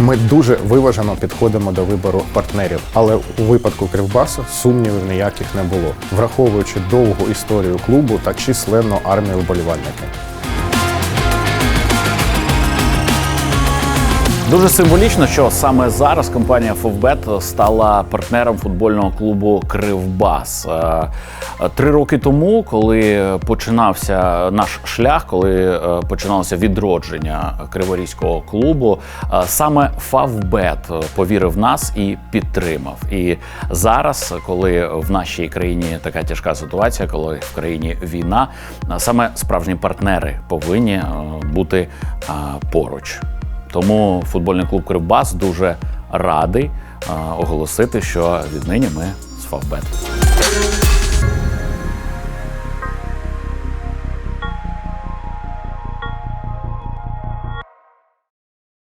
Ми дуже виважено підходимо до вибору партнерів, але у випадку Кривбасу сумнівів ніяких не було, враховуючи довгу історію клубу та численну армію вболівальників. Дуже символічно, що саме зараз компанія Фовбет стала партнером футбольного клубу Кривбас. Е, Три роки тому, коли починався наш шлях, коли е, починалося відродження Криворізького клубу, е, саме Фавбет повірив в нас і підтримав. І зараз, коли в нашій країні така тяжка ситуація, коли в країні війна, саме справжні партнери повинні бути поруч. Тому футбольний клуб Кривбас дуже радий оголосити, що віднині ми з Фавбет.